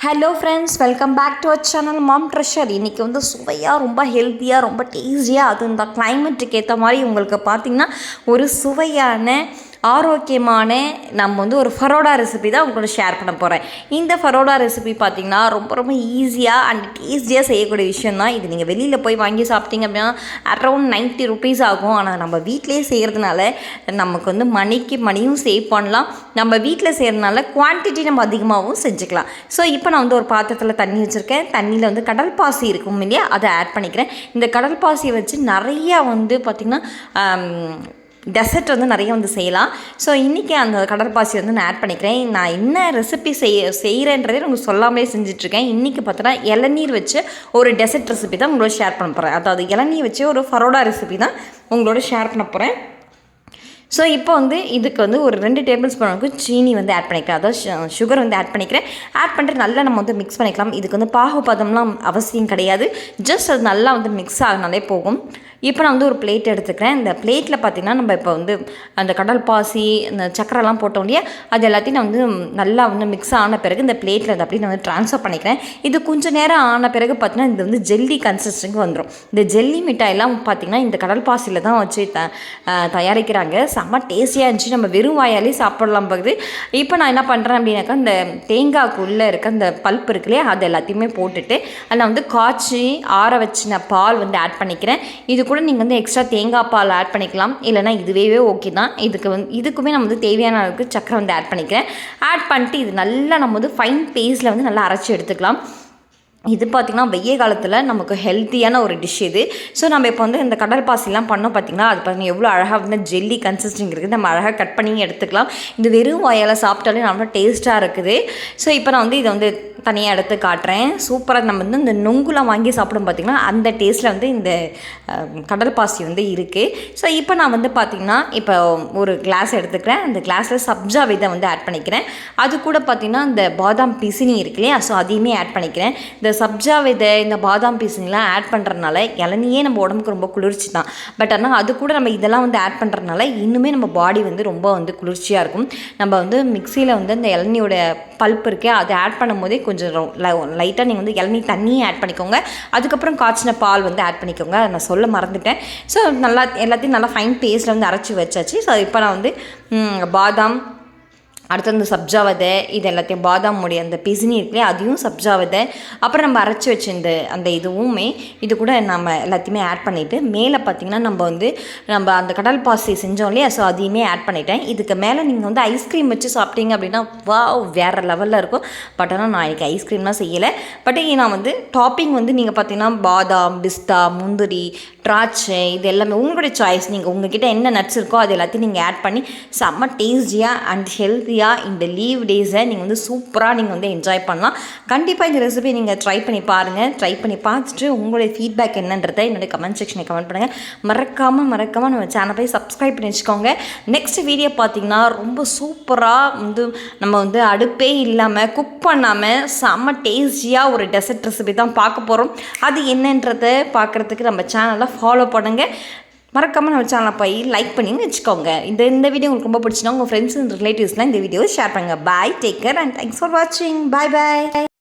Hello friends welcome back to our channel mom treasure இன்றைக்கி வந்து சுவையாக ரொம்ப ஹெல்த்தியாக ரொம்ப டேஸ்டியாக அது இந்த கிளைமேட்டுக்கு ஏற்ற மாதிரி உங்களுக்கு பார்த்திங்கன்னா ஒரு சுவையான ஆரோக்கியமான நம்ம வந்து ஒரு ஃபரோடா ரெசிபி தான் உங்களோட ஷேர் பண்ண போகிறேன் இந்த ஃபரோடா ரெசிபி பார்த்திங்கன்னா ரொம்ப ரொம்ப ஈஸியாக அண்ட் டேஸ்டியாக செய்யக்கூடிய விஷயம் தான். இது நீங்கள் வெளியில் போய் வாங்கி சாப்பிட்டீங்க அப்படின்னா அரௌண்ட் நைன்ட்டி ருபீஸ் ஆகும். ஆனால் நம்ம வீட்டிலே செய்கிறதுனால நமக்கு வந்து மணிக்கு மணியும் சேவ் பண்ணலாம். நம்ம வீட்டில் செய்கிறதுனால குவான்டிட்டி நம்ம அதிகமாகவும் செஞ்சுக்கலாம். ஸோ இப்போ நான் வந்து ஒரு பாத்திரத்தில் தண்ணி வச்சுருக்கேன். தண்ணியில் வந்து கடல் பாசி இருக்கும் இல்லையா? அதை ஆட் பண்ணிக்கிறேன். இந்த கடல் பாசியை வச்சு நிறையா வந்து பார்த்திங்கன்னா டெசர்ட் வந்து நிறைய வந்து செய்யலாம். ஸோ இன்றைக்கி அந்த கடற்பாசி வந்து நான் ஆட் பண்ணிக்கிறேன். நான் என்ன ரெசிபி செய்ய செய்கிறேன்றதே உங்களுக்கு சொல்லாமலே செஞ்சிட்ருக்கேன். இன்றைக்கி பார்த்தோன்னா இளநீர் வச்சு ஒரு டெசர்ட் ரெசிபி தான் உங்களோட ஷேர் பண்ண போகிறேன் அதாவது இளநீர் வச்சு ஒரு ஃபரோடா ரெசிபி தான் உங்களோட ஷேர் பண்ண போகிறேன் ஸோ இப்போ வந்து இதுக்கு வந்து ஒரு ரெண்டு டேபிள் ஸ்பூன் அளவுக்கு சீனி வந்து ஆட் பண்ணிக்கிறேன். அதாவது சுகர் வந்து ஆட் பண்ணிக்கிறேன். ஆட் பண்ணிட்டு நல்லா நம்ம வந்து மிக்ஸ் பண்ணிக்கலாம். இதுக்கு வந்து பாகுபதம்லாம் அவசியம் கிடையாது. ஜஸ்ட் அது நல்லா வந்து மிக்ஸ் ஆகினாலே போகும். இப்போ நான் வந்து ஒரு பிளேட் எடுத்துக்கிறேன். இந்த பிளேட்டில் பார்த்திங்கன்னா நம்ம இப்போ வந்து அந்த கடல் பாசி இந்த சக்கரெல்லாம் போட்டோம் இல்லையா? அது எல்லாத்தையும் நான் வந்து நல்லா வந்து மிக்ஸ் ஆன பிறகு இந்த பிளேட்டில் அதை அப்படி நான் வந்து ட்ரான்ஸ்ஃபர் பண்ணிக்கிறேன். இது கொஞ்சம் நேரம் ஆன பிறகு பார்த்திங்கன்னா இது வந்து ஜெல்லி கன்சிஸ்டன்க்கு வந்துடும் இந்த ஜெல்லி மிட்டாயெல்லாம் பார்த்திங்கன்னா இந்த கடல் பாசியில் தான் வச்சு த தயாரிக்கிறாங்க. செம்ம டேஸ்டியாக இருந்துச்சு. நம்ம வெறும் வாயாலே சாப்பிடலாம் பகுது. இப்போ நான் என்ன பண்ணுறேன் அப்படின்னாக்கா இந்த தேங்காய்க்குள்ளே இருக்க அந்த பல்ப் இருக்கு இல்லையா? அது எல்லாத்தையுமே போட்டுட்டு அதில் வந்து காய்ச்சி ஆற வச்சின பால் வந்து ஆட் பண்ணிக்கிறேன். இது கூட நீங்கள் வந்து எக்ஸ்ட்ரா தேங்காய் பால் ஆட் பண்ணிக்கலாம். இல்லைனா இதுவே ஓகே தான். இதுக்கு வந்து இதுக்குமே நம்ம வந்து தேவையான அளவுக்கு சக்கரை வந்து ஆட் பண்ணிக்கிறேன். ஆட் பண்ணிட்டு இது நல்லா நம்ம வந்து ஃபைன் பேஸ்ட்டில் வந்து நல்லா அரைச்சி எடுத்துக்கலாம். இது பார்த்திங்கன்னா வெய்ய காலத்தில் நமக்கு ஹெல்த்தியான ஒரு டிஷ் இது. ஸோ நம்ம இப்போ வந்து இந்த கடல் பாசிலாம் பண்ணோம் பார்த்திங்கன்னா அது பார்த்திங்கன்னா எவ்வளோ அழகாக வந்து ஜெல்லி கன்சிஸ்டிங் இருக்குது. நம்ம அழகாக கட் பண்ணி எடுத்துக்கலாம். இது வெறும் வாயால் சாப்பிட்டாலே நல்லா டேஸ்ட்டாக இருக்குது. ஸோ இப்போ நான் வந்து இதை வந்து தனியாக எடுத்து காட்டுறேன். சூப்பராக நம்ம வந்து இந்த நொங்குலாம் வாங்கி சாப்பிடும் பார்த்திங்கன்னா அந்த டேஸ்ட்டில் வந்து இந்த கடல் பாசி வந்து இருக்குது ஸோ இப்போ நான் வந்து பார்த்திங்கன்னா இப்போ ஒரு கிளாஸ் எடுத்துக்கிறேன். அந்த கிளாஸில் சப்ஜா விதை வந்து ஆட் பண்ணிக்கிறேன். அது கூட பார்த்திங்கன்னா இந்த பாதாம் பிசினி இருக்கு இல்லையா? ஸோ அதையுமே ஆட் பண்ணிக்கிறேன். இந்த சப்ஜா விதை இந்த பாதாம் பிசினிலாம் ஆட் பண்ணுறதுனால இளநியே நம்ம உடம்புக்கு ரொம்ப குளிர்ச்சி தான் பட் ஆனால் அது கூட நம்ம இதெல்லாம் வந்து ஆட் பண்ணுறதுனால இன்னுமே நம்ம பாடி வந்து ரொம்ப வந்து குளிர்ச்சியாக இருக்கும். நம்ம வந்து மிக்சியில் வந்து இந்த இளநியோட பல்ப் இருக்கே அதை ஆட் பண்ணும்போதே கொஞ்சம் லைட்டாக நீங்கள் வந்து இளநீ தண்ணியும் ஆட் பண்ணிக்கோங்க. அதுக்கப்புறம் காய்ச்சின பால் வந்து ஆட் பண்ணிக்கோங்க. அதை நான் சொல்ல மறந்துட்டேன். ஸோ நல்லா எல்லாத்தையும் நல்லா ஃபைன் பேஸ்ட்டில் வந்து அரைச்சி வச்சாச்சு. ஸோ இப்போ நான் வந்து பாதாம் அடுத்து அந்த சப்ஜா விதை இது எல்லாத்தையும் பாதாம் முடி அந்த பிசினி இருக்குல்லையே அதையும் சப்ஜா விதை அப்புறம் நம்ம அரைச்சி வச்சிருந்த அந்த இதுவுமே இது கூட நம்ம எல்லாத்தையுமே ஆட் பண்ணிவிட்டு மேலே பார்த்திங்கன்னா நம்ம வந்து நம்ம அந்த கடல் பாசி செஞ்சோம் இல்லையா ஸோ அதையுமே ஆட் பண்ணிட்டேன். இதுக்கு மேலே நீங்கள் வந்து ஐஸ்கிரீம் வச்சு சாப்பிட்டீங்க அப்படின்னா வா வேறு லெவலில் இருக்கும். பட் ஆனால் நான் இன்றைக்கி ஐஸ்கிரீம்லாம் செய்யலை. பட் நான் வந்து டாப்பிங் வந்து நீங்கள் பார்த்தீங்கன்னா பாதாம் பிஸ்தா முந்திரி திராட்சை இது எல்லாமே உங்களுடைய சாய்ஸ் நீங்கள் உங்ககிட்ட என்ன நட்ஸ் இருக்கோ அது எல்லாத்தையும் நீங்கள் ஆட் பண்ணி செம்ம டேஸ்டியாக அண்ட் ஹெல்த்தி ஹெல்த்தியாக இந்த லீவ் டேஸை நீங்கள் வந்து சூப்பராக நீங்கள் வந்து என்ஜாய் பண்ணலாம். கண்டிப்பாக இந்த ரெசிபி நீங்கள் ட்ரை பண்ணி பாருங்கள் ட்ரை பண்ணி பார்த்துட்டு உங்களுடைய ஃபீட்பேக் என்னன்றதை என்னுடைய கமெண்ட் செக்ஷனில் கமெண்ட் பண்ணுங்கள் மறக்காமல் மறக்காமல் நம்ம சேனல் போய் சப்ஸ்கிரைப் பண்ணி வச்சுக்கோங்க. நெக்ஸ்ட் வீடியோ பார்த்தீங்கன்னா ரொம்ப சூப்பராக வந்து நம்ம வந்து அடுப்பே இல்லாமல் குக் பண்ணாமல் செம்ம டேஸ்டியாக ஒரு டெசர்ட் ரெசிபி தான் பார்க்க போகிறோம் அது என்னன்றதை பார்க்குறதுக்கு நம்ம சேனலை ஃபாலோ பண்ணுங்கள் மறக்காமல் நம்ம சேனலை போய் லைக் பண்ணி வச்சுக்கோங்க. இந்த இந்த வீடியோ உங்களுக்கு ரொம்ப பிடிச்சினா உங்கள் ஃப்ரெண்ட்ஸ் அண்ட் ரிலேட்டிவ்ஸ்லாம் இந்த வீடியோ ஷேர் பண்ணுங்கள் bye take care and thanks for வாட்சிங் பாய் பாய்